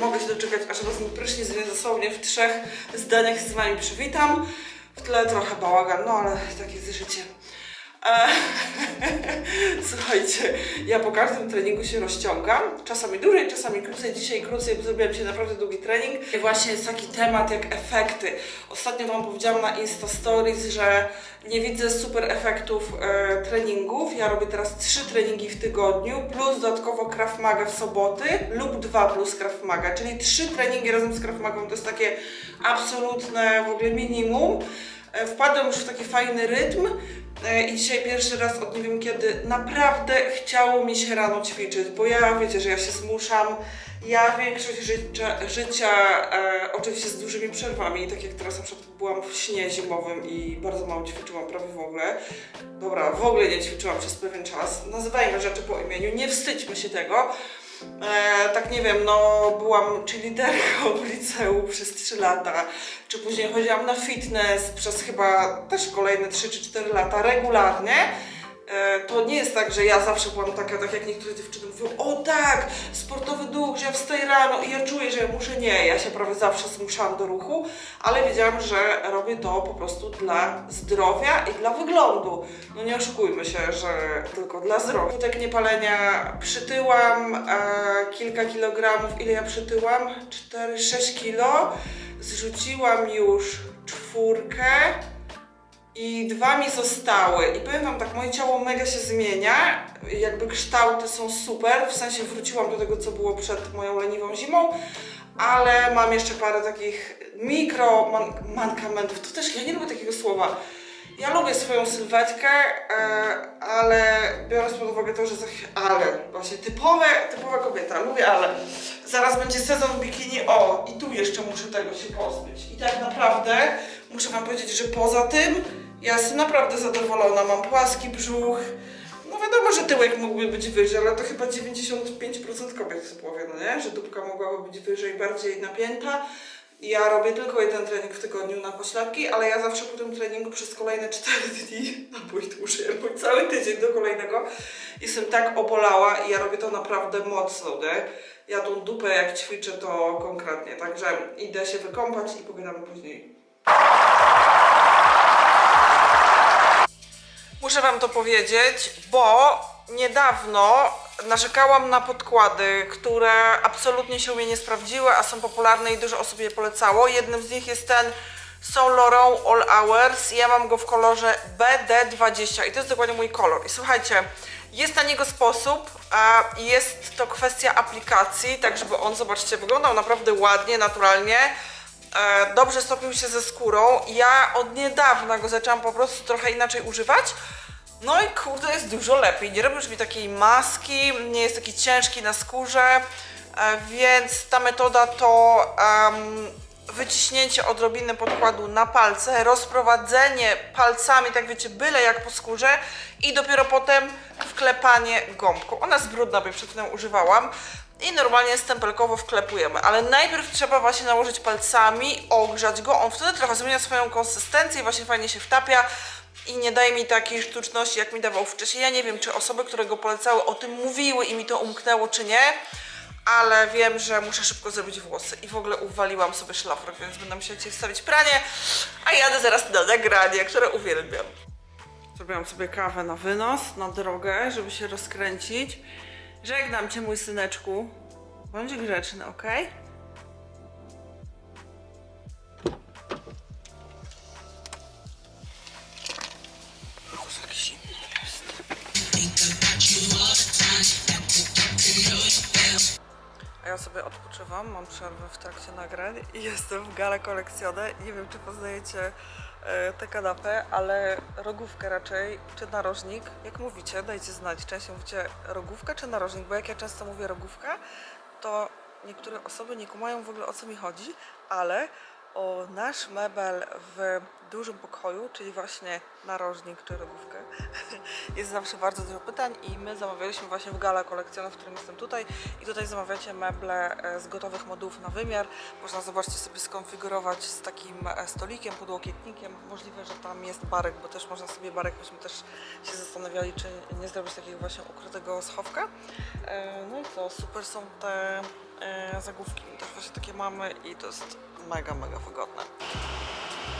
mogę się doczekać, aż wezmę prysznic, więc dosłownie w trzech zdaniach z Wami przywitam. W tle trochę bałagan, no ale takie jest życie. E, Słuchajcie, ja po każdym treningu się rozciągam. Czasami dłużej, czasami krócej. Dzisiaj krócej, bo zrobiłem się naprawdę długi trening. I właśnie jest taki temat jak efekty. Ostatnio Wam powiedziałam na Insta Stories, że nie widzę super efektów e, treningów. Ja robię teraz trzy treningi w tygodniu, plus dodatkowo Krav Maga w soboty lub dwa plus Krav Maga, czyli trzy treningi razem z Krav Magą to jest takie absolutne w ogóle minimum. E, Wpadłem już w taki fajny rytm e, i dzisiaj pierwszy raz od nie wiem kiedy naprawdę chciało mi się rano ćwiczyć, bo ja wiecie, że ja się zmuszam. Ja większość życia, życia e, oczywiście z dużymi przerwami, tak jak teraz na przykład byłam w śnie zimowym i bardzo mało ćwiczyłam, prawie w ogóle. Dobra, w ogóle nie ćwiczyłam przez pewien czas. Nazywajmy rzeczy po imieniu, nie wstydźmy się tego. E, tak nie wiem, no byłam cheerleaderką w liceum przez 3 lata, czy później chodziłam na fitness przez chyba też kolejne 3 czy 4 lata regularnie. E, to nie jest tak, że ja zawsze byłam taka, tak jak niektóre dziewczyny mówią, o tak, sportowy duch, że ja wstaję rano i ja czuję, że ja muszę. Nie, ja się prawie zawsze zmuszałam do ruchu, ale wiedziałam, że robię to po prostu dla zdrowia i dla wyglądu. No nie oszukujmy się, że tylko dla zdrowia. Skutek niepalenia przytyłam e, kilka kilogramów. Ile ja przytyłam? 4-6 kilo. Zrzuciłam już czwórkę i dwa mi zostały. I powiem wam tak, moje ciało mega się zmienia. Jakby kształty są super. W sensie wróciłam do tego, co było przed moją leniwą zimą. Ale mam jeszcze parę takich mikro man mankamentów. To też ja nie lubię takiego słowa. Ja lubię swoją sylwetkę, e, ale biorąc pod uwagę to, że za ale właśnie typowe, typowa kobieta, lubię ale. Zaraz będzie sezon bikini, o i tu jeszcze muszę tego się pozbyć. I tak naprawdę muszę wam powiedzieć, że poza tym ja jestem naprawdę zadowolona, mam płaski brzuch. No wiadomo, że tyłek mógłby być wyżej, ale to chyba 95% kobiet powie, no nie? Że dupka mogłaby być wyżej, bardziej napięta. Ja robię tylko jeden trening w tygodniu na pośladki, ale ja zawsze po tym treningu przez kolejne 4 dni, no bo i dłużej, albo cały tydzień do kolejnego, jestem tak obolała i ja robię to naprawdę mocno, nie? Ja tą dupę jak ćwiczę to konkretnie, także idę się wykąpać i pogadamy później. Muszę Wam to powiedzieć, bo niedawno narzekałam na podkłady, które absolutnie się u mnie nie sprawdziły, a są popularne i dużo osób je polecało. Jednym z nich jest ten Saint Laurent All Hours. Ja mam go w kolorze BD20 i to jest dokładnie mój kolor. I słuchajcie, jest na niego sposób, a jest to kwestia aplikacji, tak żeby on, zobaczcie, wyglądał naprawdę ładnie, naturalnie dobrze stopił się ze skórą. Ja od niedawna go zaczęłam po prostu trochę inaczej używać. No i kurde, jest dużo lepiej. Nie robi już mi takiej maski, nie jest taki ciężki na skórze, e, więc ta metoda to em, wyciśnięcie odrobiny podkładu na palce, rozprowadzenie palcami, tak wiecie, byle jak po skórze i dopiero potem wklepanie gąbką. Ona jest brudna, bo przed chwilą używałam. I normalnie stempelkowo wklepujemy, ale najpierw trzeba właśnie nałożyć palcami, ogrzać go, on wtedy trochę zmienia swoją konsystencję, właśnie fajnie się wtapia i nie daje mi takiej sztuczności, jak mi dawał wcześniej. Ja nie wiem, czy osoby, które go polecały, o tym mówiły i mi to umknęło, czy nie, ale wiem, że muszę szybko zrobić włosy i w ogóle uwaliłam sobie szlafrok, więc będę musiała dzisiaj wstawić pranie, a jadę zaraz na nagranie, które uwielbiam. Zrobiłam sobie kawę na wynos, na drogę, żeby się rozkręcić. Żegnam cię, mój syneczku. Bądź grzeczny, ok? A ja sobie odpoczywam, mam przerwę w trakcie nagrań i jestem w Gale Kolekcjone. Nie wiem, czy poznajecie tę kanapę, ale rogówkę raczej, czy narożnik. Jak mówicie, dajcie znać, częściej mówicie rogówka czy narożnik, bo jak ja często mówię rogówka, to niektóre osoby nie kumają w ogóle o co mi chodzi, ale o nasz mebel w dużym pokoju, czyli właśnie narożnik czy rogówkę, jest zawsze bardzo dużo pytań i my zamawialiśmy właśnie w Gala Kolekcjon, w którym jestem tutaj i tutaj zamawiacie meble e, z gotowych modułów na wymiar. Można zobaczcie sobie skonfigurować z takim e, stolikiem, podłokietnikiem. Możliwe, że tam jest barek, bo też można sobie barek, myśmy też się zastanawiali, czy nie zrobić takiego właśnie ukrytego schowka. E, No i co, super są te zagłówki, też właśnie takie mamy i to jest mega, mega wygodne.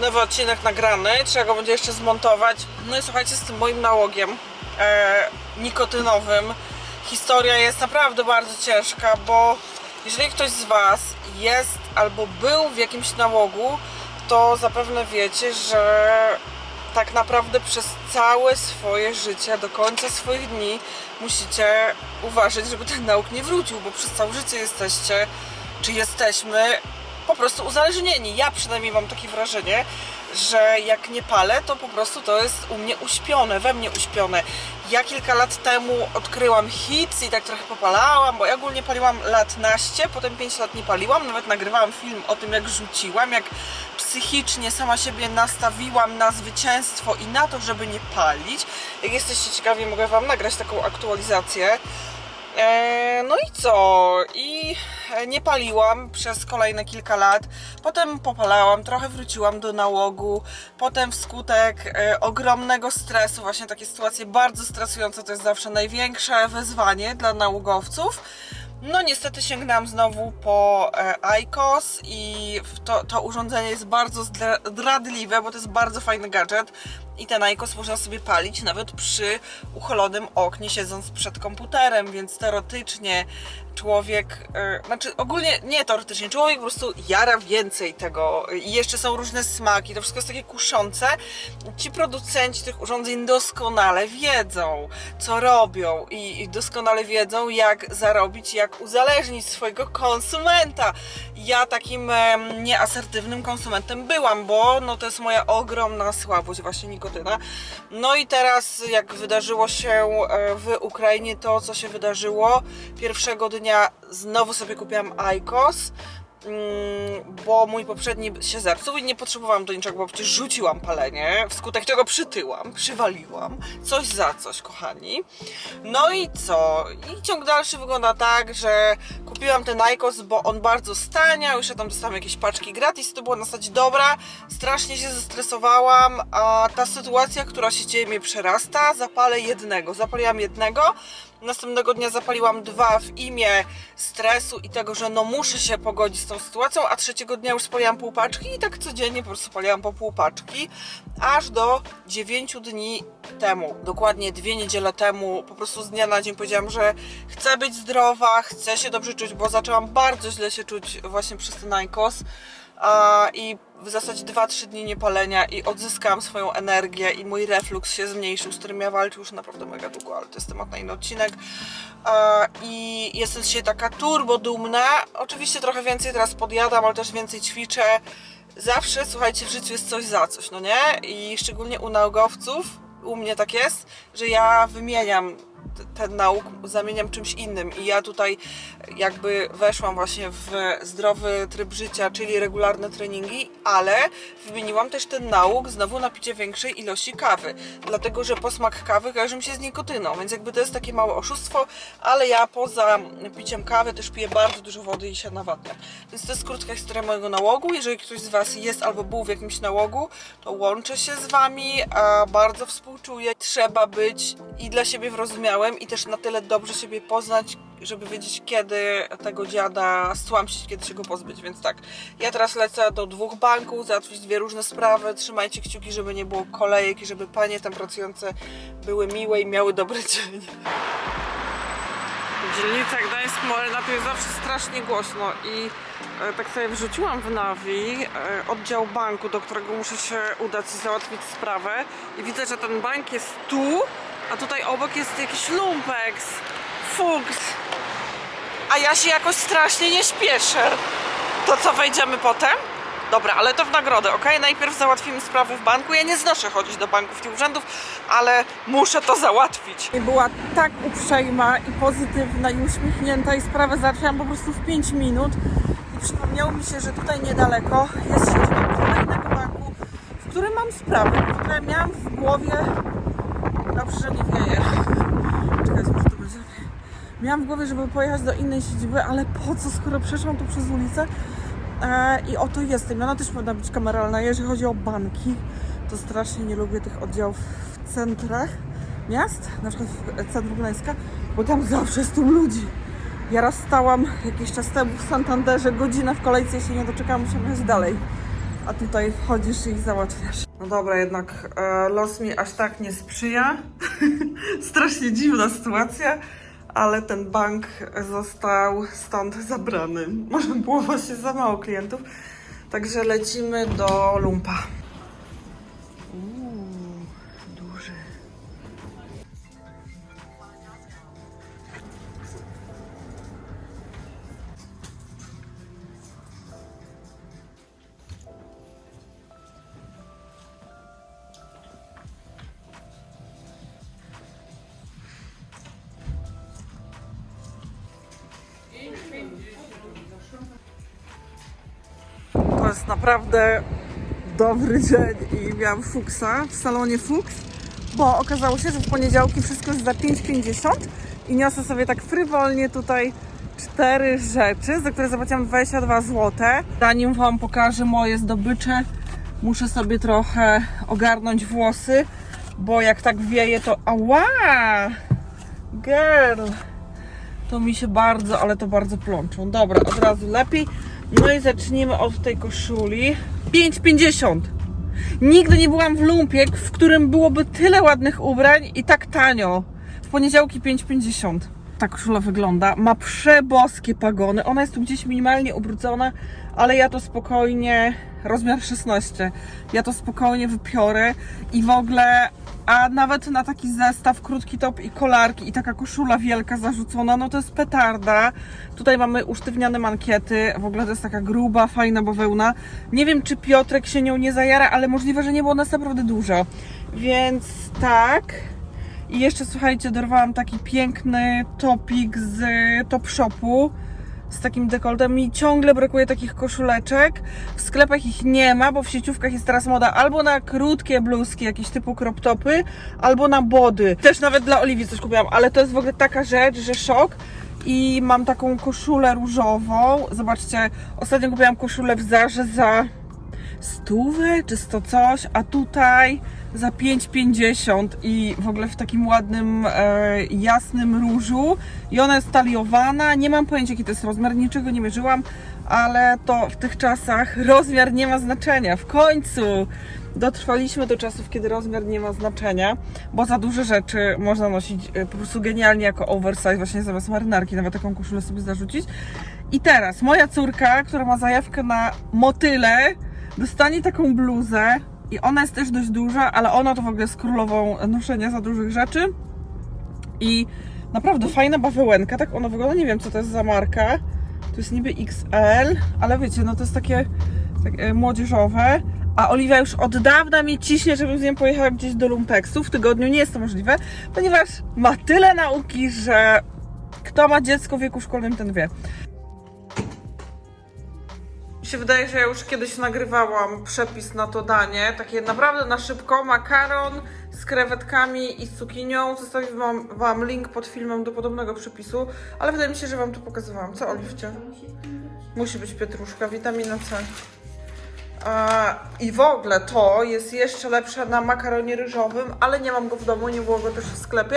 Nowy odcinek nagrany, trzeba go będzie jeszcze zmontować. No i słuchajcie, z tym moim nałogiem e, nikotynowym historia jest naprawdę bardzo ciężka, bo jeżeli ktoś z Was jest albo był w jakimś nałogu, to zapewne wiecie, że tak naprawdę przez całe swoje życie, do końca swoich dni musicie uważać, żeby ten nauk nie wrócił, bo przez całe życie jesteście, czy jesteśmy po prostu uzależnieni. Ja przynajmniej mam takie wrażenie, że jak nie palę, to po prostu to jest u mnie uśpione, we mnie uśpione. Ja kilka lat temu odkryłam hits i tak trochę popalałam, bo ja ogólnie paliłam lat naście, potem 5 lat nie paliłam, nawet nagrywałam film o tym, jak rzuciłam, jak psychicznie sama siebie nastawiłam na zwycięstwo i na to, żeby nie palić. Jak jesteście ciekawi, mogę Wam nagrać taką aktualizację. E, no i co? I e, nie paliłam przez kolejne kilka lat. Potem popalałam, trochę wróciłam do nałogu. Potem wskutek e, ogromnego stresu, właśnie takie sytuacje bardzo stresujące, to jest zawsze największe wyzwanie dla nałogowców. No niestety sięgnęłam znowu po e, IQOS i to, to urządzenie jest bardzo zdra- zdradliwe, bo to jest bardzo fajny gadżet i ten IQOS można sobie palić nawet przy uchylonym oknie siedząc przed komputerem, więc teoretycznie człowiek, e, znaczy ogólnie nie teoretycznie, człowiek po prostu jara więcej tego i jeszcze są różne smaki, to wszystko jest takie kuszące. Ci producenci tych urządzeń doskonale wiedzą, co robią i, doskonale wiedzą, jak zarobić, jak uzależnić swojego konsumenta. Ja takim nieasertywnym konsumentem byłam, bo no, to jest moja ogromna słabość, właśnie nikotyna. No i teraz, jak wydarzyło się e, w Ukrainie to, co się wydarzyło, pierwszego dnia znowu sobie kupiłam IQOS. Mm, bo mój poprzedni się zepsuł i nie potrzebowałam do niczego, bo przecież rzuciłam palenie, wskutek czego przytyłam, przywaliłam, coś za coś, kochani. No i co? I ciąg dalszy wygląda tak, że kupiłam ten Nikos, bo on bardzo staniał, jeszcze tam dostałam jakieś paczki gratis, to było na zasadzie dobra, strasznie się zestresowałam, a ta sytuacja, która się dzieje mnie przerasta, zapalę jednego, zapaliłam jednego, Następnego dnia zapaliłam dwa w imię stresu i tego, że no muszę się pogodzić z tą sytuacją, a trzeciego dnia już spaliłam pół paczki i tak codziennie po prostu paliłam po pół paczki, aż do 9 dni temu, dokładnie dwie niedziele temu, po prostu z dnia na dzień powiedziałam, że chcę być zdrowa, chcę się dobrze czuć, bo zaczęłam bardzo źle się czuć właśnie przez ten Nikos a, i w zasadzie 2-3 dni niepalenia i odzyskałam swoją energię i mój reflux się zmniejszył, z którym ja walczę już naprawdę mega długo, ale to jest temat na inny odcinek. I jestem dzisiaj taka turbo dumna. Oczywiście trochę więcej teraz podjadam, ale też więcej ćwiczę. Zawsze, słuchajcie, w życiu jest coś za coś, no nie? I szczególnie u naukowców, u mnie tak jest, że ja wymieniam ten nauk, zamieniam czymś innym i ja tutaj jakby weszłam właśnie w zdrowy tryb życia, czyli regularne treningi, ale wymieniłam też ten nauk znowu na picie większej ilości kawy, dlatego że posmak kawy kojarzy mi się z nikotyną, więc jakby to jest takie małe oszustwo, ale ja poza piciem kawy też piję bardzo dużo wody i się nawadniam. Więc to jest krótka historia mojego nałogu. Jeżeli ktoś z Was jest albo był w jakimś nałogu, to łączę się z Wami, a bardzo współczuję. Trzeba być i dla siebie i też na tyle dobrze siebie poznać, żeby wiedzieć kiedy tego dziada stłamsić, kiedy się go pozbyć, więc tak. Ja teraz lecę do dwóch banków, załatwić dwie różne sprawy. Trzymajcie kciuki, żeby nie było kolejek i żeby panie tam pracujące były miłe i miały dobry dzień. Dzielnica Gdańsk-Morena tu jest zawsze strasznie głośno i e, tak sobie wrzuciłam w Nawi e, oddział banku, do którego muszę się udać i załatwić sprawę i widzę, że ten bank jest tu, a tutaj obok jest jakiś lumpeks, fuks, a ja się jakoś strasznie nie śpieszę. To co, wejdziemy potem? Dobra, ale to w nagrodę, ok? Najpierw załatwimy sprawy w banku. Ja nie znoszę chodzić do banków i urzędów, ale muszę to załatwić. I była tak uprzejma i pozytywna i uśmiechnięta i sprawę załatwiłam po prostu w 5 minut. I przypomniało mi się, że tutaj niedaleko jest siedziba kolejnego banku, w które mam sprawy, które miałam w głowie. Dobrze, że nie wieje. Czekaj, może to będzie. Miałam w głowie, żeby pojechać do innej siedziby, ale po co, skoro przeszłam tu przez ulicę e, i oto jestem. I Ona też powinna być kameralna. Jeżeli chodzi o banki, to strasznie nie lubię tych oddziałów w centrach miast, na przykład w centrum Gdańska, bo tam zawsze jest tu ludzi. Ja raz stałam jakiś czas temu w Santanderze, godzinę w kolejce i się nie doczekałam, musiałam jechać dalej. A tutaj wchodzisz i załatwiasz. No dobra, jednak e, los mi aż tak nie sprzyja. Strasznie dziwna sytuacja, ale ten bank został stąd zabrany. Może było właśnie za mało klientów. Także lecimy do Lumpa. Jest naprawdę dobry dzień i miałam Fuchsa w salonie Fuchs, bo okazało się, że w poniedziałki wszystko jest za 5,50 i niosę sobie tak frywolnie tutaj cztery rzeczy, za które zapłaciłam 22 zł. Zanim Wam pokażę moje zdobycze, muszę sobie trochę ogarnąć włosy, bo jak tak wieje to ała! Girl! To mi się bardzo, ale to bardzo plączą. Dobra, od razu lepiej. No i zacznijmy od tej koszuli. 5,50. Nigdy nie byłam w lumpie, w którym byłoby tyle ładnych ubrań i tak tanio. W poniedziałki 5,50. Ta koszula wygląda. Ma przeboskie pagony. Ona jest tu gdzieś minimalnie ubrudzona, ale ja to spokojnie, rozmiar 16, ja to spokojnie wypiorę i w ogóle, a nawet na taki zestaw, krótki top i kolarki i taka koszula wielka zarzucona, no to jest petarda. Tutaj mamy usztywniane mankiety, w ogóle to jest taka gruba, fajna bawełna. Nie wiem, czy Piotrek się nią nie zajara, ale możliwe, że nie, ona jest naprawdę duża. Więc tak. I jeszcze słuchajcie, dorwałam taki piękny topik z Top Shopu z takim dekoltem. Mi ciągle brakuje takich koszuleczek. W sklepach ich nie ma, bo w sieciówkach jest teraz moda albo na krótkie bluzki, jakieś typu crop topy, albo na body. Też nawet dla Oliwii coś kupiłam, ale to jest w ogóle taka rzecz, że szok. I mam taką koszulę różową. Zobaczcie, ostatnio kupiłam koszulę w Zarze za stówę czy sto coś, a tutaj za 5,50 i w ogóle w takim ładnym, e, jasnym różu. I ona jest taliowana, nie mam pojęcia jaki to jest rozmiar, niczego nie mierzyłam, ale to w tych czasach rozmiar nie ma znaczenia, w końcu dotrwaliśmy do czasów, kiedy rozmiar nie ma znaczenia, bo za duże rzeczy można nosić e, po prostu genialnie jako oversize, właśnie zamiast marynarki, nawet taką koszulę sobie zarzucić. I teraz moja córka, która ma zajawkę na motyle, dostanie taką bluzę i ona jest też dość duża, ale ona to w ogóle jest królową noszenia za dużych rzeczy. I naprawdę fajna bawełenka, tak ona wygląda, nie wiem co to jest za marka. To jest niby XL, ale wiecie, no to jest takie, takie młodzieżowe. A Oliwia już od dawna mi ciśnie, żebym z nią pojechała gdzieś do Lumpeksu. W tygodniu nie jest to możliwe, ponieważ ma tyle nauki, że kto ma dziecko w wieku szkolnym, ten wie. Się wydaje, że ja już kiedyś nagrywałam przepis na to danie. Takie naprawdę na szybko. Makaron z krewetkami i z cukinią. Zostawię wam, wam link pod filmem do podobnego przepisu. Ale wydaje mi się, że wam to pokazywałam. Co, Oliwcie? Musi być pietruszka, witamina C. A, I w ogóle to jest jeszcze lepsze na makaronie ryżowym, ale nie mam go w domu, nie było go też w sklepie.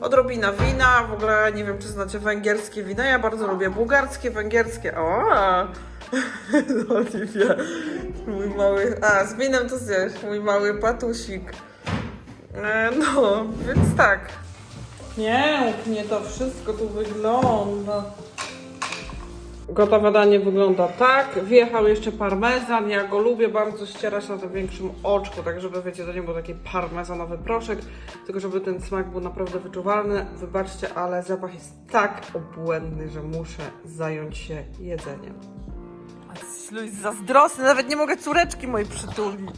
Odrobina wina, w ogóle nie wiem, czy znacie węgierskie wina. Ja bardzo lubię bułgarskie, węgierskie. O! Oliwia, mój mały. A, z winem to zjesz, mój mały patusik. E, no, więc tak. Pięknie to wszystko tu wygląda. Gotowe danie wygląda tak. Wjechał jeszcze parmezan. Ja go lubię bardzo ścierać na tym większym oczku, tak żeby wiecie, to nie był taki parmezanowy proszek, tylko żeby ten smak był naprawdę wyczuwalny. Wybaczcie, ale zapach jest tak obłędny, że muszę zająć się jedzeniem. Luis zazdrosny, nawet nie mogę córeczki mojej przytulić.